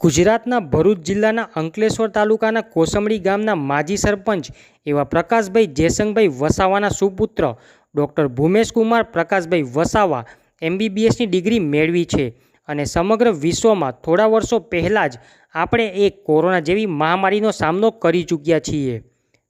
ગુજરાતના ભરૂચ જિલ્લાના અંકલેશ્વર તાલુકાના કોસંબડી ગામના માજી સરપંચ એવા પ્રકાશભાઈ જેસંગભાઈ વસાવાના સુપુત્ર ડૉક્ટર ભૂમેશકુમાર પ્રકાશભાઈ વસાવા એમબીબીએસની ડિગ્રી મેળવી છે અને સમગ્ર વિશ્વમાં થોડા વર્ષો પહેલાં જ આપણે એક કોરોના જેવી મહામારીનો સામનો કરી ચૂક્યા છીએ.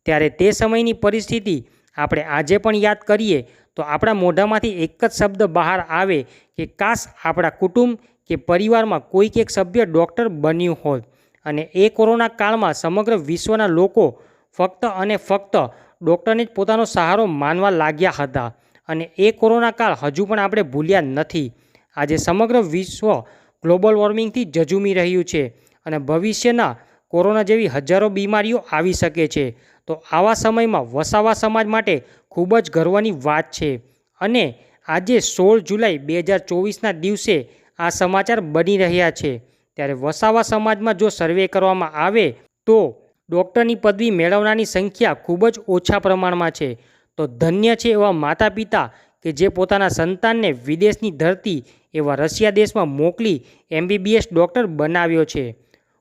ત્યારે તે સમયની પરિસ્થિતિ આપણે આજે પણ યાદ કરીએ તો આપણા મોઢામાંથી એક જ શબ્દ બહાર આવે કે કાશ આપણા કુટુંબ કે પરિવારમાં કોઈક એક સભ્ય ડૉક્ટર બન્યું હોત અને એ કોરોના કાળમાં સમગ્ર વિશ્વના લોકો ફક્ત અને ફક્ત ડૉક્ટરને જ પોતાનો સહારો માનવા લાગ્યા હતા. અને એ કોરોના કાળ હજુ પણ આપણે ભૂલ્યા નથી. આજે સમગ્ર વિશ્વ ગ્લોબલ વોર્મિંગથી જજુમી રહ્યું છે અને ભવિષ્યના કોરોના જેવી હજારો બીમારીઓ આવી શકે છે. તો આવા સમયમાં વસાવા સમાજ માટે ખૂબ જ ગર્વની વાત છે. અને આજે સોળ જુલાઈ બે હજાર ચોવીસના દિવસે આ સમાચાર બની રહ્યા છે. ત્યારે વસાવા સમાજમાં જો સર્વે કરવામાં આવે તો ડૉક્ટરની પદવી મેળવનારની સંખ્યા ખૂબ જ ઓછા પ્રમાણમાં છે. તો ધન્ય છે એવા માતા પિતા કે જે પોતાના સંતાનને વિદેશની ધરતી એવા રશિયા દેશમાં મોકલી એમબીબીએસ ડૉક્ટર બનાવ્યો છે.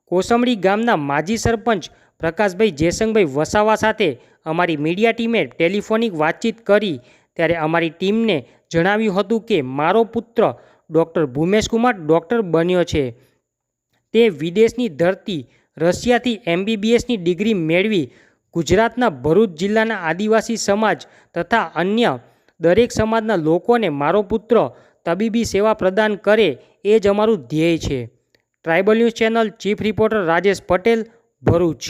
કોસંબડી ગામના માજી સરપંચ પ્રકાશભાઈ જેસંગભાઈ વસાવા સાથે અમારી મીડિયા ટીમે ટેલિફોનિક વાતચીત કરી. ત્યારે અમારી ટીમને જણાવ્યું હતું કે, મારો પુત્ર ડૉક્ટર ભૂમેશ કુમાર ડૉક્ટર બન્યો છે. તે વિદેશની ધરતી રશિયાથી એમબીબીએસની ડિગ્રી મેળવી ગુજરાતના ભરૂચ જિલ્લાના આદિવાસી સમાજ તથા અન્ય દરેક સમાજના લોકોને મારો પુત્ર તબીબી સેવા પ્રદાન કરે એ જ અમારું ધ્યેય છે. Tribal news channel chief reporter Rajesh Patel Bharuch.